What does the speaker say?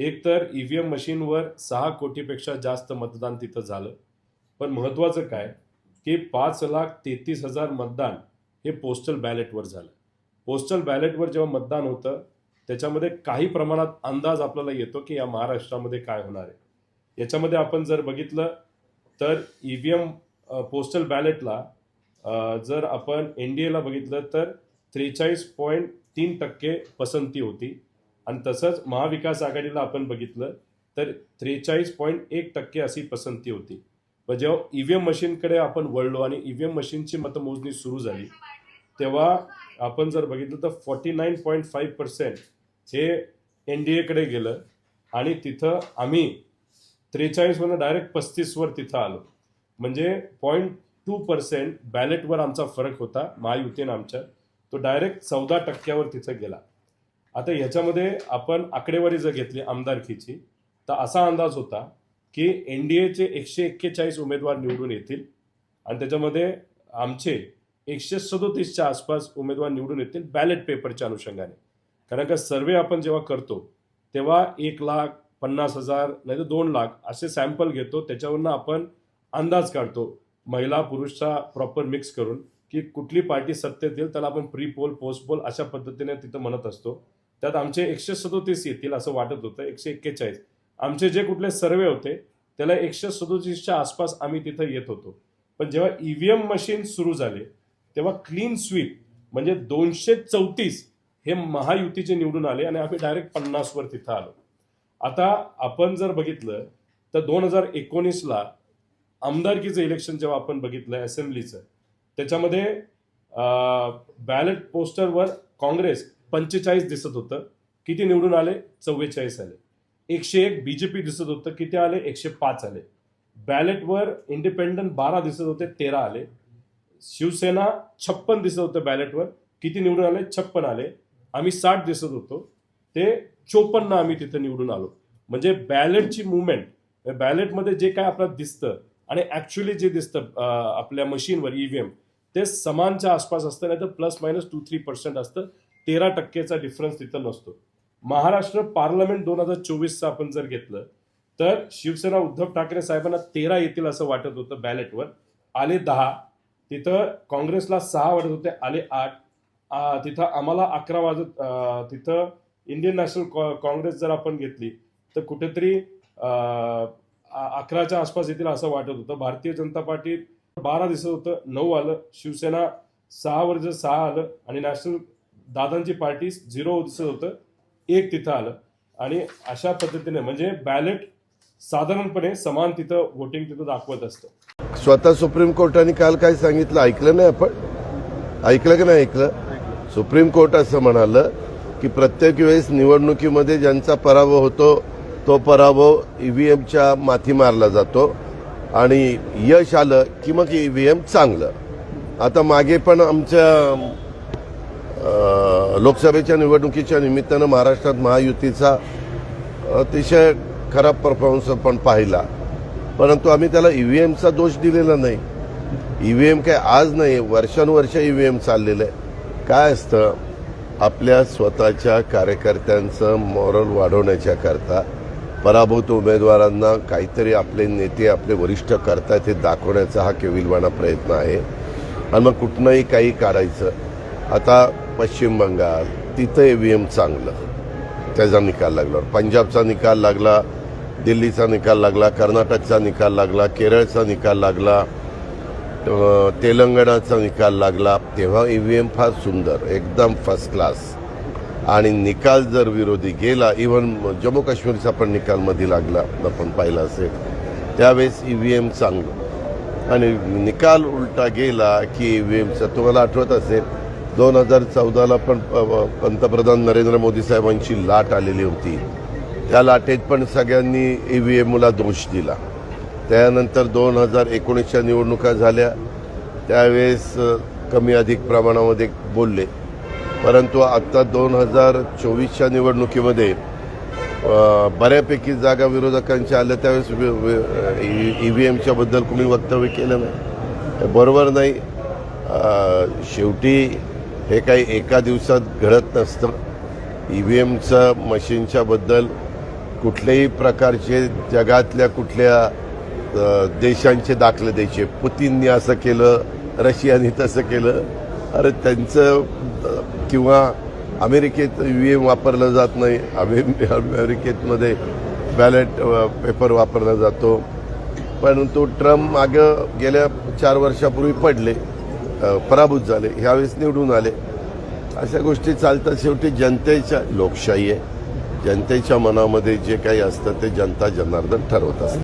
एक तर ईव्हीएम मशीनवर सहा कोटीपेक्षा जास्त मतदान तिथं झालं. पण महत्त्वाचं काय? की पाच लाख तेहतीस हजार मतदान हे पोस्टल बॅलेटवर झालं. पोस्टल बॅलेटवर जेव्हा मतदान होतं त्याच्यामध्ये काही प्रमाणात अंदाज आपल्याला येतो की या महाराष्ट्रामध्ये काय होणार आहे. याच्यामध्ये आपण जर बघितलं तर ई व्ही एम पोस्टल बॅलेटला जर आपण एन डी एला बघितलं तर त्रेचाळीस पॉईंट तीन टक्के पसंती होती. आणि तसंच महाविकास आघाडीला आपण बघितलं तर त्रेचाळीस पॉईंट एक टक्के अशी पसंती होती. पण जेव्हा ई व्ही एम मशीनकडे आपण वळलो आणि ई व्ही एम मशीनची मतमोजणी सुरू झाली तेव्हा आपण जर बघितलं तर forty nine point five percent हे एन डी एकडे गेलं आणि तिथं आम्ही त्रेचाळीसवरनं डायरेक्ट पस्तीसवर तिथं आलो. म्हणजे पॉईंट टू पर्सेंट बॅलेटवर आमचा फरक होता महायुतीनं आमच्या. तो डायरेक्ट चौदा टक्क्यावर तिथं गेला. आता ह्याच्यामध्ये आपण आकडेवारी जर घेतली आमदारकीची तर असा अंदाज होता की एन डी एचे एकशे एक्केचाळीस उमेदवार निवडून येतील आणि त्याच्यामध्ये आमचे एकशे सदोतीसच्या आसपास उमेदवार निवडून येतील बॅलेट पेपरच्या अनुषंगाने. कारण का सर्वे आपण जेव्हा करतो तेव्हा एक लाख पन्नास हजार नाही तर दोन लाख असे सॅम्पल घेतो. त्याच्यावरनं आपण अंदाज काढतो महिला पुरुषचा प्रॉपर मिक्स करून की कुठली पार्टी सत्तेत येईल त्याला आपण प्री पोल पोस्ट पोल अशा पद्धतीने तिथं म्हणत असतो. त्यात आमचे एकशे सदोतीस येतील असं वाटत होतं एकशे एक्केचाळीस. आमचे जे कुठले सर्वे होते त्याला एकशे सदोतीसच्या आसपास आम्ही तिथं येत होतो. पण जेव्हा ईव्हीएम मशीन सुरू झाले तेव्हा क्लीन स्वीप म्हणजे दोनशे चौतीस हे महायुतीचे निवडून आले आणि आम्ही डायरेक्ट पन्नासवर तिथं आलो. आता आपण जर बघितलं तर दोन हजार एकोणीसला आमदारकीचं इलेक्शन जेव्हा आपण बघितलं असेंब्लीचं त्याच्यामध्ये बॅलेट पोस्टरवर काँग्रेस पंचेचाळीस दिसत होतं. किती निवडून आले? चव्वेचाळीस आले. एकशे एक बीजेपी दिसत होतं. किती आले? एकशे पाच आले. बॅलेटवर इंडिपेंडंट बारा दिसत होते तेरा आले. शिवसेना छप्पन दिसत होतं बॅलेटवर. किती निवडून आले? छप्पन आले. आम्ही साठ दिसत होतो. ते चोपन्न आम्ही तिथं निवडून आलो. म्हणजे बॅलेटची मुवमेंट बॅलेटमध्ये जे काय आपल्याला दिसतं आणि ॲक्च्युली जे दिसतं आपल्या मशीनवर ईव्हीएम ते समानच्या आसपास असतं नाही तर plus minus two three percent असतं. तेरा टक्केचा डिफरन्स तिथं नसतो. महाराष्ट्र पार्लमेंट दोन हजार चोवीसचं आपण जर घेतलं तर शिवसेना उद्धव ठाकरे साहेबांना तेरा येतील असं वाटत होतं बॅलेटवर आले दहा तिथं काँग्रेसला सहा वाटत होते आले आठ. तिथं आम्हाला अकरा वाजत तिथं इंडियन नॅशनल काँग्रेस जर आपण घेतली तर कुठेतरी अकराच्या आसपास येतील असं वाटत होतं. भारतीय जनता पार्टी बारा दिसत होतं नऊ आलं. शिवसेना सहावर जर सहा आलं आणि नॅशनल दादांची पार्टी झिरो दिसत होतं एक तिथं आलं. आणि अशा पद्धतीने म्हणजे बॅलेट साधारणपणे समान तिथं वोटिंग तिथं दाखवत असतं. स्वतः सुप्रीम कोर्टाने काल काय सांगितलं ऐकलं नाही आपण? ऐकलं की नाही ऐकलं? सुप्रीम कोर्ट असं म्हणालं की प्रत्येक वेळेस निवडणुकीमध्ये ज्यांचा पराभव होतो तो पराभव ईव्हीएमच्या माथी मारला जातो. आणि यश आलं की मग ईव्हीएम चांगलं. आता मागे पण आमच्या लोकसभेच्या निवडणुकीच्या निमित्तानं महाराष्ट्रात महायुतीचा अतिशय खराब परफॉर्मन्स आपण पाहिला. परंतु आम्ही त्याला ई व्ही एमचा दोष दिलेला नाही. ई व्ही एम काय आज नाही वर्षानुवर्ष ई व्ही एम चाललेलं आहे. काय असतं? आपल्या स्वतःच्या कार्यकर्त्यांचं मॉरल वाढवण्याच्या करता पराभूत उमेदवारांना काहीतरी आपले नेते आपले वरिष्ठ करतायत हे दाखवण्याचा हा केविलवाणा प्रयत्न आहे. आणि मग कुठनंही काही काढायचं. आता पश्चिम बंगाल तिथं ईव्हीएम चांगलं. त्याचा निकाल लागला. पंजाबचा निकाल लागला दिल्लीचा निकाल लागला कर्नाटकचा निकाल लागला केरळचा निकाल लागला तेलंगणाचा निकाल लागला. तेव्हा ई व्ही एम फार सुंदर एकदम फर्स्ट क्लास आणि निकाल जर विरोधी गेला इव्हन जम्मू काश्मीरचा पण निकालमध्ये लागला आपण पाहिला असेल. त्यावेळेस ई व्ही एम चांगलं. आणि निकाल उलटा गेला की ईव्हीएमचा तुम्हाला आठवत असेल दोन हजार चौदाला पण पंतप्रधान नरेंद्र मोदी साहेबांची लाट आलेली होती. त्या लाटेत पण सगळ्यांनी ई व्ही एमला दोष दिला. त्यानंतर दोन हजार एकोणीसच्या निवडणुका झाल्या. त्यावेळेस कमी अधिक प्रमाणामध्ये बोलले. परंतु आत्ता दोन हजार चोवीसच्या निवडणुकीमध्ये बऱ्यापैकी जागा विरोधकांच्या आल्या. त्यावेळेस ई व्ही एमच्या बद्दल वक्तव्य केलं नाही. बरोबर नाही. शेवटी हे काही एका दिवसात घडत नसतं. ई व्ही एमचं मशीनच्याबद्दल कुठल्याही प्रकारचे जगातल्या कुठल्या देशांचे दाखले द्यायचे. पुतीननी असं केलं रशियाने तसं केलं. अरे त्यांचं किंवा अमेरिकेत ई व्ही एम वापरलं जात नाही. अमे- अमेरिकेतमध्ये बॅलेट पेपर वापरला जातो. परंतु ट्रम्प मागं गेल्या चार वर्षापूर्वी पडले. पराभूत झाले. ह्यावेळेस निवडून आले. अशा गोष्टी चालतात. शेवटी जनतेच्या लोकशाही आहे. जनतेच्या मनामध्ये जे काही असतं ते जनता जनार्दन ठरवत असतात